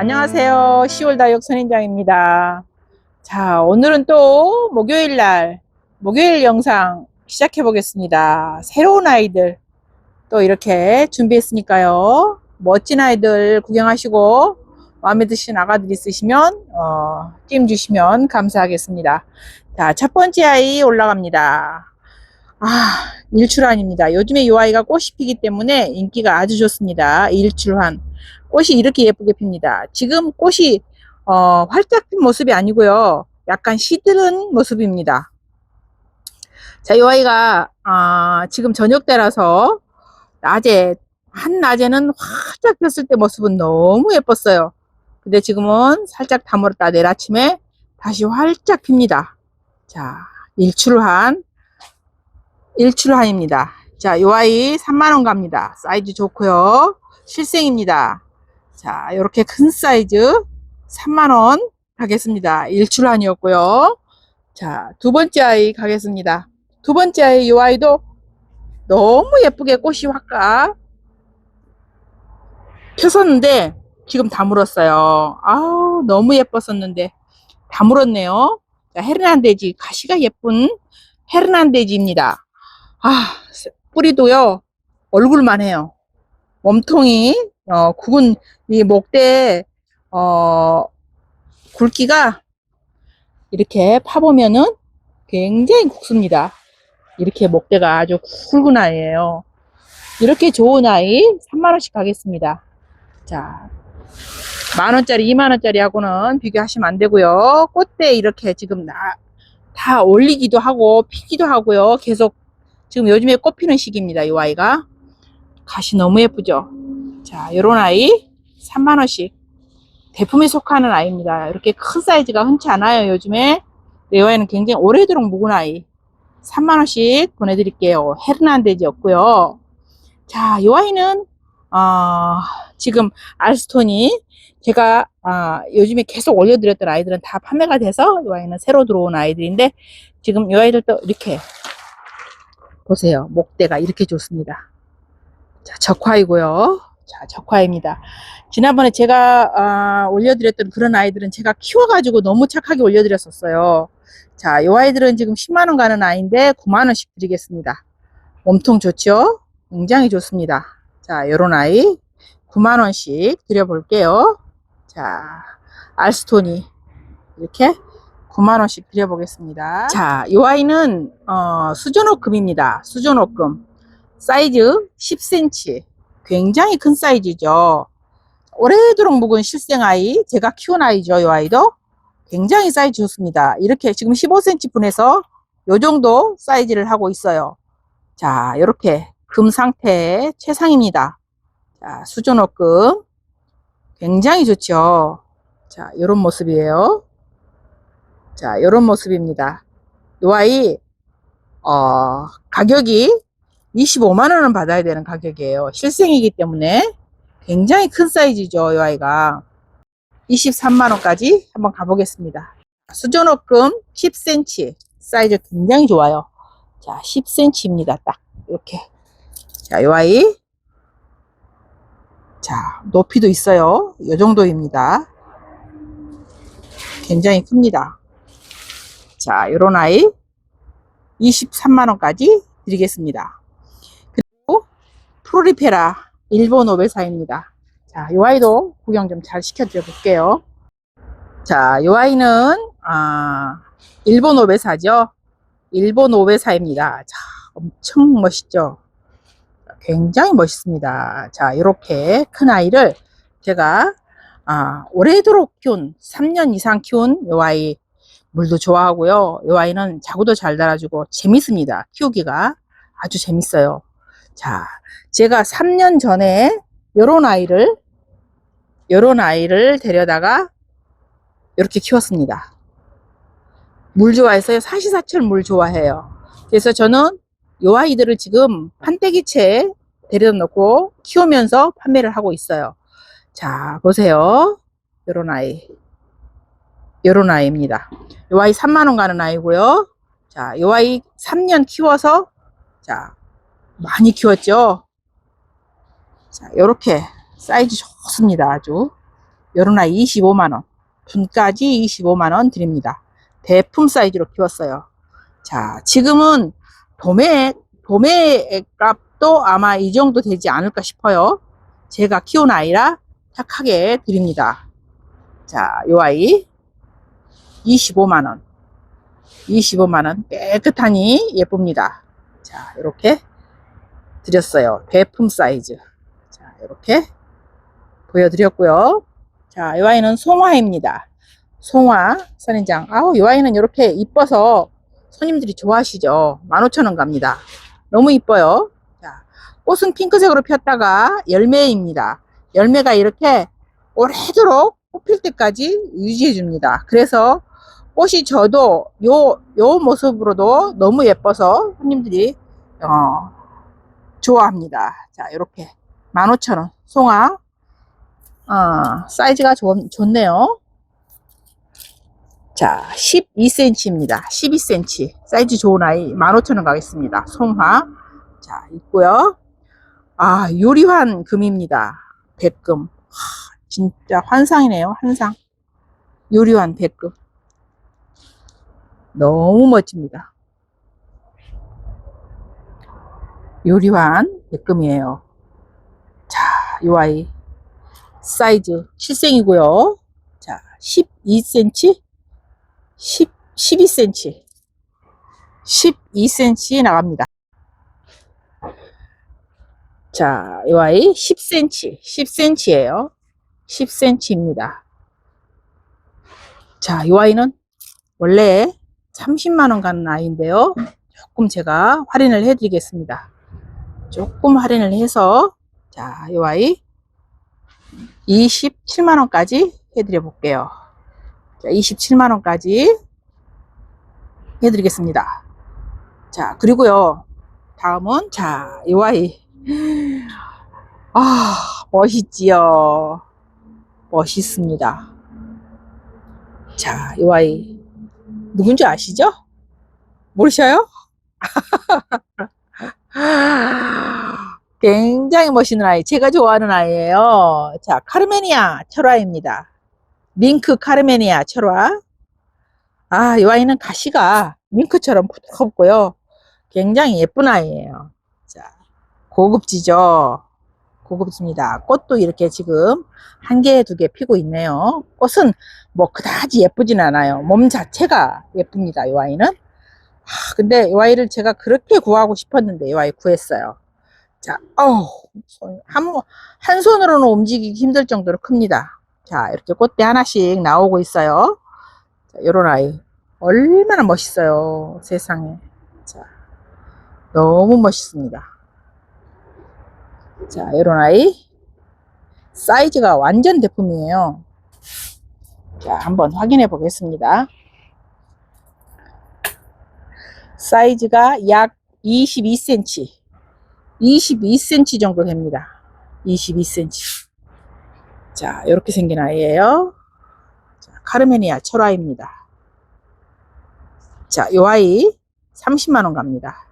안녕하세요. 10월 다육 선인장입니다. 자, 오늘은 또 목요일 날, 목요일 영상 시작해 보겠습니다. 새로운 아이들 또 이렇게 준비했으니까요. 멋진 아이들 구경하시고 마음에 드시는 아가들 있으시면, 어, 찜 주시면 감사하겠습니다. 자, 첫 번째 아이 올라갑니다. 아, 일출환입니다. 요즘에 이 아이가 꽃이 피기 때문에 인기가 아주 좋습니다. 일출환. 꽃이 이렇게 예쁘게 핍니다. 지금 꽃이 어, 활짝 핀 모습이 아니고요. 약간 시드른 모습입니다. 자, 이 아이가 아, 지금 저녁 때라서 낮에 한 낮에는 활짝 폈을 때 모습은 너무 예뻤어요. 근데 지금은 살짝 다물었다 내일 아침에 다시 활짝 핍니다. 자, 일출한 일출한입니다. 자, 이 아이 3만원 갑니다. 사이즈 좋고요. 실생입니다. 자, 이렇게 큰 사이즈 3만원 가겠습니다. 일출한이었고요. 자, 두 번째 아이 가겠습니다. 두 번째 아이, 이 아이도 너무 예쁘게 꽃이 확가 폈었는데, 지금 다 물었어요. 아우, 너무 예뻤었는데, 다 물었네요. 자, 헤르난데지, 가시가 예쁜 헤르난데지입니다. 아, 뿌리도요, 얼굴만 해요. 몸통이, 어, 굵은, 이 목대, 어, 굵기가 이렇게 파보면은 굉장히 굵습니다. 이렇게 목대가 아주 굵은 아이예요. 이렇게 좋은 아이 3만원씩 가겠습니다. 자, 만원짜리, 2만원짜리 하고는 비교하시면 안 되고요. 꽃대 이렇게 지금 나, 다 올리기도 하고, 피기도 하고요. 계속 지금 요즘에 꽃 피는 시기입니다. 이 아이가. 가시 너무 예쁘죠? 자, 요런 아이 3만원씩. 대품에 속하는 아이입니다. 이렇게 큰 사이즈가 흔치 않아요, 요즘에. 이 아이는 굉장히 오래도록 묵은 아이. 3만원씩 보내드릴게요. 헤르난데지였고요. 자, 이 아이는, 어, 지금 알스톤이 제가, 아, 요즘에 계속 올려드렸던 아이들은 다 판매가 돼서 이 아이는 새로 들어온 아이들인데, 지금 이 아이들도 이렇게, 보세요. 목대가 이렇게 좋습니다. 자, 적화이고요. 자, 적화입니다. 지난번에 제가 아, 올려드렸던 그런 아이들은 제가 키워가지고 너무 착하게 올려드렸었어요. 자, 이 아이들은 지금 10만원 가는 아이인데 9만원씩 드리겠습니다. 몸통 좋죠? 굉장히 좋습니다. 자, 요런 아이 9만원씩 드려볼게요. 자, 알스토니 이렇게 9만원씩 드려보겠습니다. 자, 이 아이는 어, 수전호금입니다. 수전호금. 사이즈 10cm. 굉장히 큰 사이즈죠. 오래도록 묵은 실생 아이, 제가 키운 아이죠, 이 아이도. 굉장히 사이즈 좋습니다. 이렇게 지금 15cm 분에서 요 정도 사이즈를 하고 있어요. 자, 이렇게 금 상태 최상입니다. 자, 수전호금. 굉장히 좋죠. 자, 이런 모습이에요. 자, 이런 모습입니다. 이 아이, 어, 가격이 25만 원은 받아야 되는 가격이에요. 실생이기 때문에 굉장히 큰 사이즈죠, 이 아이가. 23만 원까지 한번 가보겠습니다. 수전호금 10cm 사이즈 굉장히 좋아요. 자, 10cm입니다. 딱 이렇게. 자, 이 아이. 자, 높이도 있어요. 이 정도입니다. 굉장히 큽니다. 자, 요런 아이 23만 원까지 드리겠습니다. 프로리페라 일본 오베사입니다. 자, 요 아이도 구경 좀 잘 시켜드려 볼게요. 자, 요 아이는 아, 일본 오베사죠. 일본 오베사입니다. 자, 엄청 멋있죠. 굉장히 멋있습니다. 자, 이렇게 큰 아이를 제가 아, 오래도록 키운 3년 이상 키운 요 아이 물도 좋아하고요. 이 아이는 자구도 잘 달아주고 재밌습니다. 키우기가 아주 재밌어요. 자, 제가 3년 전에 요런 아이를 요런 아이를 데려다가 이렇게 키웠습니다. 물 좋아해서요. 사시사철 물 좋아해요. 그래서 저는 요 아이들을 지금 판때기채에 데려다 놓고 키우면서 판매를 하고 있어요. 자, 보세요. 요런 아이. 요런 아이입니다. 요 아이 3만원 가는 아이고요. 자, 요 아이 3년 키워서, 자, 많이 키웠죠. 자, 요렇게 사이즈 좋습니다. 아주. 아이 25만원. 분까지 25만원 드립니다. 대품 사이즈로 키웠어요. 자, 지금은 도매, 도매 값도 아마 이 정도 되지 않을까 싶어요. 제가 키운 아이라 착하게 드립니다. 자, 요 아이 25만원. 25만원. 깨끗하니 예쁩니다. 자, 이렇게 드렸어요. 대품 사이즈. 자, 이렇게 보여드렸고요. 자, 이 아이는 송화입니다. 송화 선인장. 아우, 이 아이는 이렇게 이뻐서 손님들이 좋아하시죠. 15,000원 갑니다. 너무 이뻐요. 자, 꽃은 핑크색으로 폈다가 열매입니다. 열매가 이렇게 오래도록 뽑힐 때까지 유지해 줍니다. 그래서 꽃이 져도 요, 요 모습으로도 너무 예뻐서 손님들이, 어, 좋아합니다. 자, 이렇게 15,000원. 송화. 어, 사이즈가 좋, 좋네요. 자, 12cm입니다. 12cm. 사이즈 좋은 아이 15,000원 가겠습니다. 송화. 자, 있고요. 아, 요리환 금입니다. 백금. 하, 진짜 환상이네요. 환상. 요리환 백금. 너무 멋집니다. 요리환 백금이에요. 자, 요 아이 사이즈 7생이고요. 자, 12cm, 10, 12cm, 12cm 나갑니다. 자, 이 아이 10cm, 10cm예요. 10cm입니다. 자, 이 아이는 원래 30만원 가는 아이인데요. 조금 제가 할인을 해드리겠습니다. 조금 할인을 해서, 자, 이 아이 27만원까지 해드려 볼게요. 자, 27만원까지 해드리겠습니다. 자, 그리고요. 다음은, 자, 이 아이. 아, 멋있지요. 멋있습니다. 자, 이 아이. 누군지 아시죠? 모르셔요? 굉장히 멋있는 아이. 제가 좋아하는 아이예요. 자, 카르메니아 철화입니다. 밍크 카르메니아 철화. 아, 이 아이는 가시가 밍크처럼 부드럽고요. 굉장히 예쁜 아이예요. 자, 고급지죠? 고급집니다. 꽃도 이렇게 지금 한 개, 두 개 피고 있네요. 꽃은 뭐 그다지 예쁘진 않아요. 몸 자체가 예쁩니다. 이 아이는. 아, 근데 이 아이를 제가 그렇게 구하고 싶었는데 이 아이 구했어요. 자, 어우, 손, 한, 한 손으로는 움직이기 힘들 정도로 큽니다. 자, 이렇게 꽃대 하나씩 나오고 있어요. 자, 요런 아이. 얼마나 멋있어요. 세상에. 자, 너무 멋있습니다. 자, 요런 아이. 사이즈가 완전 대품이에요. 자, 한번 확인해 보겠습니다. 사이즈가 약 22cm. 22cm 정도 됩니다. 22cm. 자, 이렇게 생긴 아이예요. 자, 카르메니아 철화입니다. 자, 요 아이 30만원 갑니다.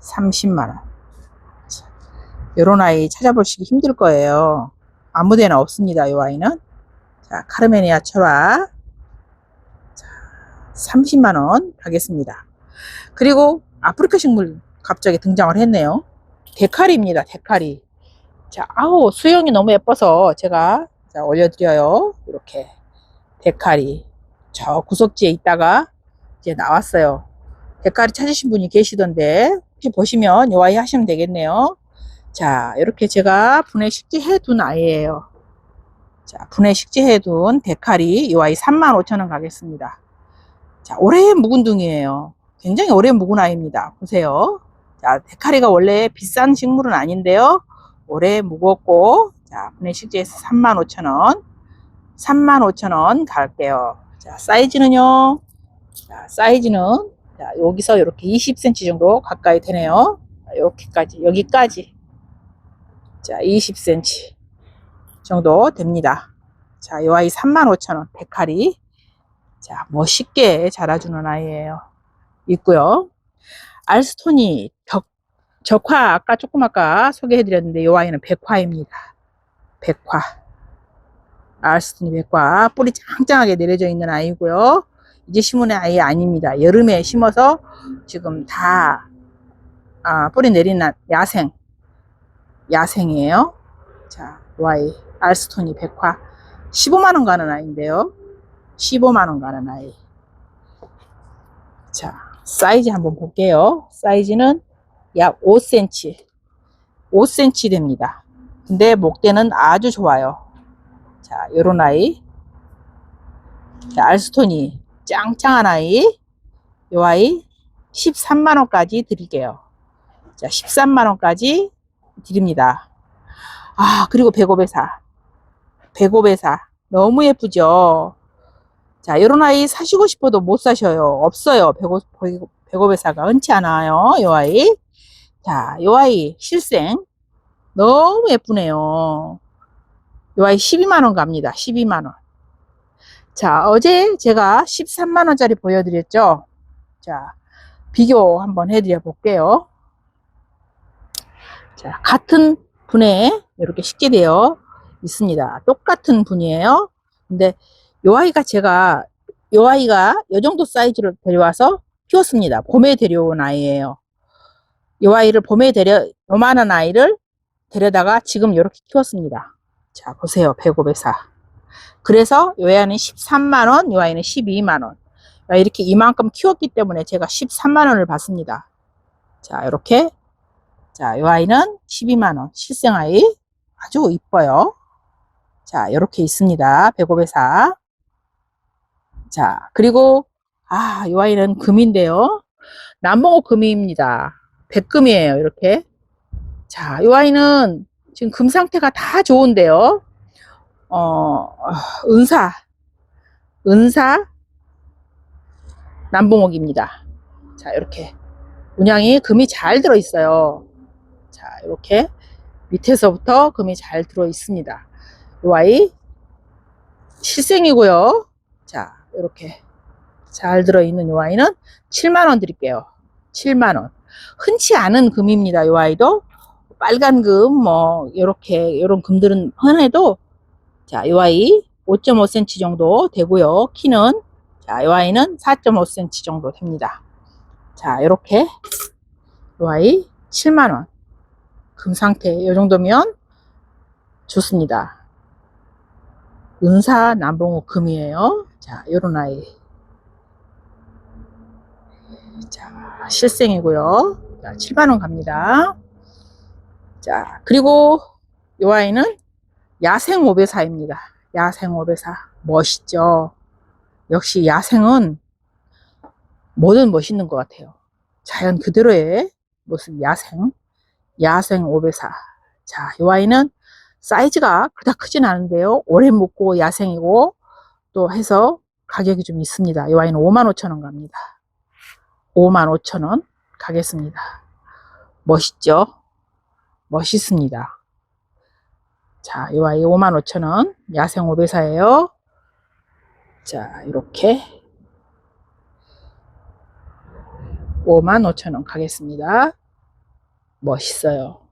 30만원. 요런 아이 찾아보시기 힘들 거예요. 아무 데나 없습니다. 요 아이는. 자, 카르메니아 철화. 자, 30만원 가겠습니다. 그리고 아프리카 식물 갑자기 등장을 했네요. 데카리입니다. 데카리. 자, 아우, 수영이 너무 예뻐서 제가 자, 올려드려요. 이렇게. 데카리. 저 구석지에 있다가 이제 나왔어요. 데카리 찾으신 분이 계시던데, 혹시 보시면 요 아이 하시면 되겠네요. 자, 이렇게 제가 분해 식재해 둔 아이예요. 자, 분해 식재해 둔 데카리 요 아이 35,000원 가겠습니다. 자, 오래 묵은 둥이에요. 굉장히 묵은 아이입니다. 보세요. 자, 데카리가 원래 비싼 식물은 아닌데요. 오래 묵었고, 자, 분해 식재에서 35,000원. 35,000원 갈게요. 자, 사이즈는요. 자, 사이즈는 자, 여기서 이렇게 20cm 정도 가까이 되네요. 이렇게까지, 여기까지. 자, 20cm 정도 됩니다. 자, 이 아이 35,000원, 데카리. 자, 멋있게 자라주는 아이예요. 있고요. 알스토니 덕, 적화 아까 조금 아까 소개해드렸는데 이 아이는 백화입니다. 백화. 알스톤이 백과 뿌리 짱짱하게 내려져 있는 아이고요. 이제 심은 아이 아닙니다. 여름에 심어서 지금 다 아, 뿌리 내린 나- 야생 야생이에요. 자, 이 아이 알스톤이 백화 15만 원 가는 아이인데요. 15만 원 가는 아이. 자, 사이즈 한번 볼게요. 사이즈는 약 5cm. 5cm 됩니다. 근데 목대는 아주 좋아요. 자, 요런 아이. 자, 알스톤이 짱짱한 아이. 요 아이 13만원까지 드릴게요. 자, 13만원까지 드립니다. 아, 그리고 배고배사. 배고배사. 너무 예쁘죠? 자, 요런 아이 사시고 싶어도 못 사셔요. 없어요. 배고, 배고배사가 흔치 않아요. 요 아이. 자, 요 아이 실생. 너무 예쁘네요. 요 아이 12만원 갑니다. 12만원. 자, 어제 제가 13만원짜리 보여드렸죠? 자, 비교 한번 해드려 볼게요. 자, 같은 분에 이렇게 식재되어 있습니다. 똑같은 분이에요. 근데 요 아이가 제가 요 아이가 요 정도 사이즈로 데려와서 키웠습니다. 봄에 데려온 아이예요. 요 아이를 봄에 데려 요만한 아이를 데려다가 지금 이렇게 키웠습니다. 자, 보세요. 배고배사. 그래서 요 아이는 13만 원, 요 아이는 12만 원. 이렇게 이만큼 키웠기 때문에 제가 13만 원을 받습니다. 자, 이렇게 자, 요 아이는 12만원, 실생 아이. 아주 이뻐요. 자, 요렇게 있습니다. 배고배사. 자, 그리고, 아, 요 아이는 금인데요. 남봉옥 금입니다. 백금이에요, 이렇게. 자, 요 아이는 지금 금 상태가 다 좋은데요. 어, 은사. 은사. 남봉옥입니다. 자, 이렇게. 문양이 금이 잘 들어 있어요. 자, 이렇게 밑에서부터 금이 잘 들어 있습니다. 이 아이 실생이고요. 자, 이렇게 잘 들어 있는 이 아이는 7만 원 드릴게요. 7만 원. 흔치 않은 금입니다. 이 아이도 빨간 금, 뭐 이렇게 이런 금들은 흔해도 자, 이 아이 5.5cm 정도 되고요. 키는 자, 이 아이는 4.5cm 정도 됩니다. 자, 이렇게 이 아이 7만 원. 금 상태 이 정도면 좋습니다. 은사 남봉호 금이에요. 자, 요런 아이. 자, 실생이고요. 자, 7만 원 갑니다. 자, 그리고 요 아이는 야생 오배사입니다. 야생 오배사. 멋있죠? 역시 야생은 뭐든 멋있는 것 같아요. 자연 그대로의 모습 야생. 야생 오배사. 자, 이 아이는 사이즈가 그닥 크진 않은데요. 오래 묵고 야생이고 또 해서 가격이 좀 있습니다. 이 아이는 55,000원 갑니다. 55,000원 가겠습니다. 멋있죠? 멋있습니다. 자, 이 아이 55,000원 야생 오배사예요. 자, 이렇게 55,000원 가겠습니다. 멋있어요.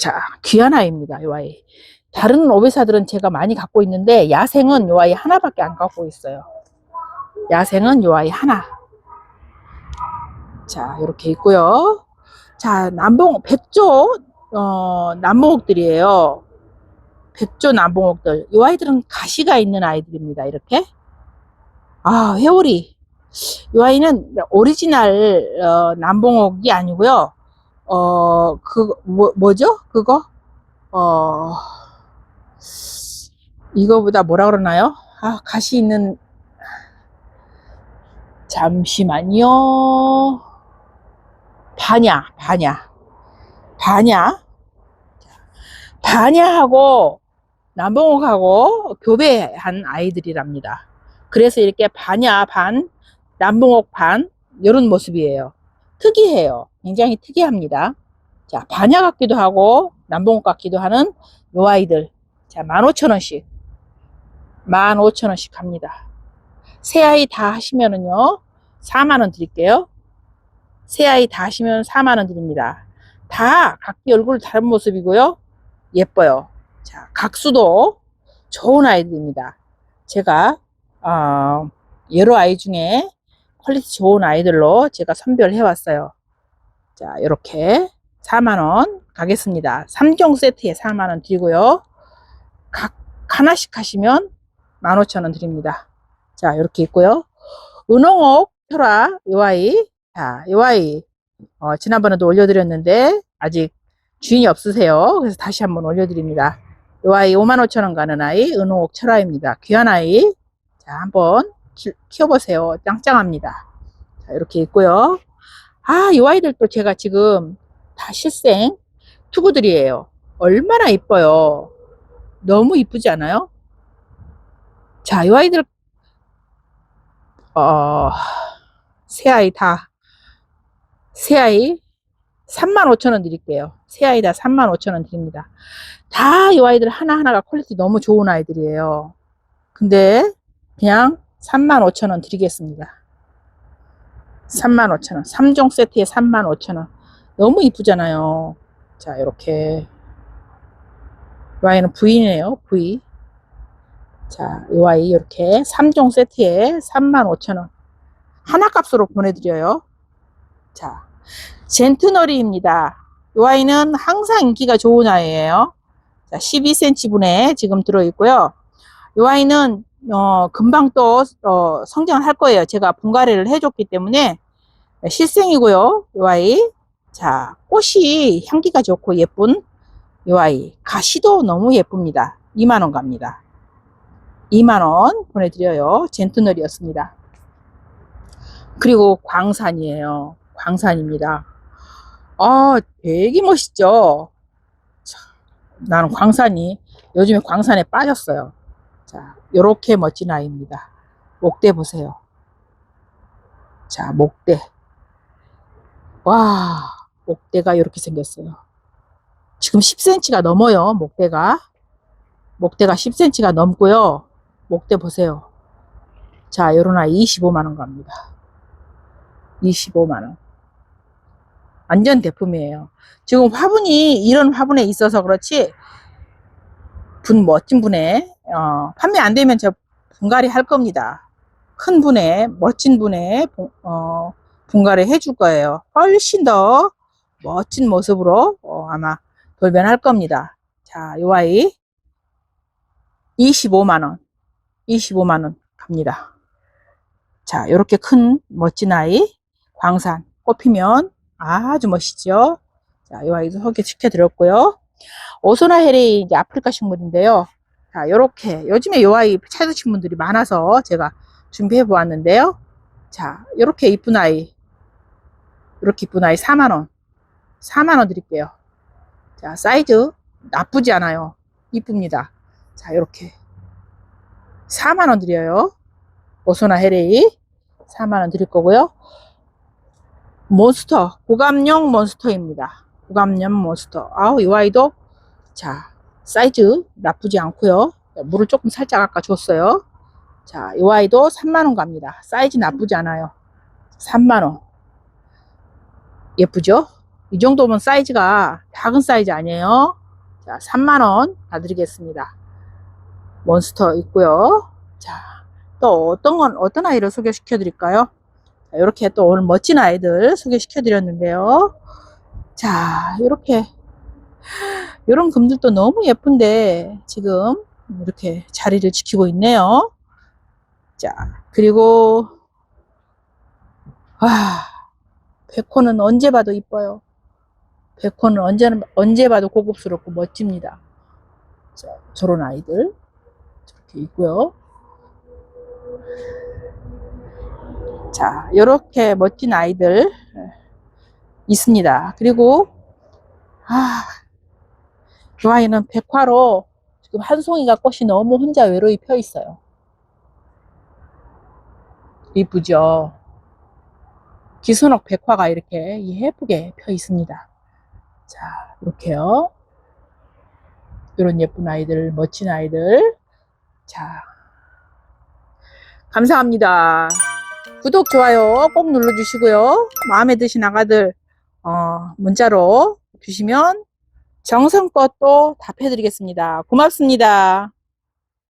자, 귀한 아이입니다. 이 아이. 다른 오배사들은 제가 많이 갖고 있는데 야생은 이 아이 하나밖에 안 갖고 있어요. 야생은 이 아이 하나. 자, 이렇게 있고요. 자, 남봉 백조 어, 남봉옥들이에요. 백조 남봉옥들. 이 아이들은 가시가 있는 아이들입니다. 이렇게. 아, 회오리. 이 아이는 오리지널 어, 남봉옥이 아니고요. 어, 그 뭐, 뭐죠? 그거? 어, 이거보다 뭐라 그러나요? 아, 가시 있는 잠시만요. 반야, 반야. 반야. 반야하고 남봉옥하고 교배한 아이들이랍니다. 그래서 이렇게 반야 반, 남봉옥 반 이런 모습이에요. 특이해요. 굉장히 특이합니다. 자, 반야 같기도 하고 남봉옥 같기도 하는 요 아이들. 자, 15,000원씩. 15,000원씩 합니다. 세 아이 다 하시면은요. 4만원 드릴게요. 세 아이 다 하시면 4만원 드립니다. 다 각기 얼굴 다른 모습이고요. 예뻐요. 자, 각수도 좋은 아이들입니다. 제가, 어, 여러 아이 중에 퀄리티 좋은 아이들로 제가 선별해 왔어요. 자, 이렇게 4만원 가겠습니다. 3종 세트에 4만원 드리고요. 각 하나씩 하시면 15,000원 드립니다. 자, 이렇게 있고요. 은홍옥 혈화 요 아이. 자, 요 아이. 어, 지난번에도 올려드렸는데 아직 주인이 없으세요. 그래서 다시 한번 올려드립니다. 요 아이 55,000원 가는 아이 은홍옥 철화입니다. 귀한 아이. 자, 한번 키, 키워보세요. 짱짱합니다. 자, 이렇게 있고요. 아, 이 아이들도 제가 지금 다 실생 투구들이에요. 얼마나 이뻐요. 너무 이쁘지 않아요? 자, 이 아이들, 어, 새 아이 다, 새 아이 35,000원 드릴게요. 새 아이 다 35,000원 드립니다. 다 이 아이들 하나하나가 퀄리티 너무 좋은 아이들이에요. 근데 그냥 35,000원 드리겠습니다. 35,000원. 3종 세트에 35,000원. 너무 이쁘잖아요. 자, 이렇게. 이 아이는 V네요. V. 자, 이 아이 이렇게 3종 세트에 35,000원. 하나 값으로 보내드려요. 자, 젠트너리입니다. 이 아이는 항상 인기가 좋은 아이예요. 자, 12cm 분에 지금 들어있고요. 이 아이는 어, 금방 또 어, 성장을 할 거예요. 제가 분갈이를 해줬기 때문에 실생이고요. 이 아이. 자, 꽃이 향기가 좋고 예쁜 이 아이. 가시도 너무 예쁩니다. 2만원 갑니다. 2만원 보내드려요. 젠트널이었습니다. 그리고 광산이에요. 광산입니다. 아, 되게 멋있죠? 자, 나는 광산이, 요즘에 광산에 빠졌어요. 자, 요렇게 멋진 아이입니다. 목대 보세요. 자, 목대. 와, 목대가 이렇게 생겼어요. 지금 10cm가 넘어요, 목대가. 목대가 10cm가 넘고요. 목대 보세요. 자, 요런 아이 25만원 갑니다. 25만원. 완전 대품이에요. 지금 화분이 이런 화분에 있어서 그렇지, 분 멋진 분에, 어, 판매 안 되면 저 분갈이 할 겁니다. 큰 분에, 멋진 분에, 분- 어, 분갈이 해줄 거예요. 훨씬 더 멋진 모습으로, 어, 아마 돌변할 겁니다. 자, 요 아이, 25만원. 25만원 갑니다. 자, 요렇게 큰 멋진 아이, 광산, 꽃피면 아주 멋있죠? 자, 이 아이도 소개시켜 드렸고요. 오소나 헤레이 이제 아프리카 식물인데요. 자, 요렇게 요즘에 요 아이 찾으신 분들이 많아서 제가 준비해 보았는데요. 자, 요렇게 이쁜 아이. 이렇게 이쁜 아이 4만 원. 4만 원 드릴게요. 자, 사이즈 나쁘지 않아요. 이쁩니다. 자, 요렇게 4만 원 드려요. 오소나 헤레이 4만 원 드릴 거고요. 몬스터, 고감용 몬스터입니다. 고감용 몬스터. 아우, 이 아이도, 자, 사이즈 나쁘지 않고요 물을 조금 살짝 아까 줬어요. 자, 이 아이도 3만원 갑니다. 사이즈 나쁘지 않아요. 3만원. 예쁘죠? 이 정도면 사이즈가 작은 사이즈 아니에요. 자, 3만원 가드리겠습니다. 몬스터 있고요. 자, 또 어떤 건, 어떤 아이를 소개시켜 드릴까요? 자, 이렇게 또 오늘 멋진 아이들 소개시켜 드렸는데요. 자, 이렇게 이런 금들도 너무 예쁜데 지금 이렇게 자리를 지키고 있네요. 자, 그리고 아, 백호는 언제 봐도 이뻐요. 백호는 언제 언제 봐도 고급스럽고 멋집니다. 자, 저런 아이들 저렇게 있고요. 자, 이렇게 멋진 아이들 있습니다. 그리고 아, 이 아이는 백화로 지금 한 송이가 꽃이 너무 혼자 외로이 펴 있어요. 이쁘죠? 기선옥 백화가 이렇게 예쁘게 펴 있습니다. 자, 이렇게요. 이런 예쁜 아이들, 멋진 아이들. 자, 감사합니다. 구독, 좋아요 꼭 눌러주시고요. 마음에 드신 아가들, 어, 문자로 주시면 정성껏 또 답해드리겠습니다. 고맙습니다.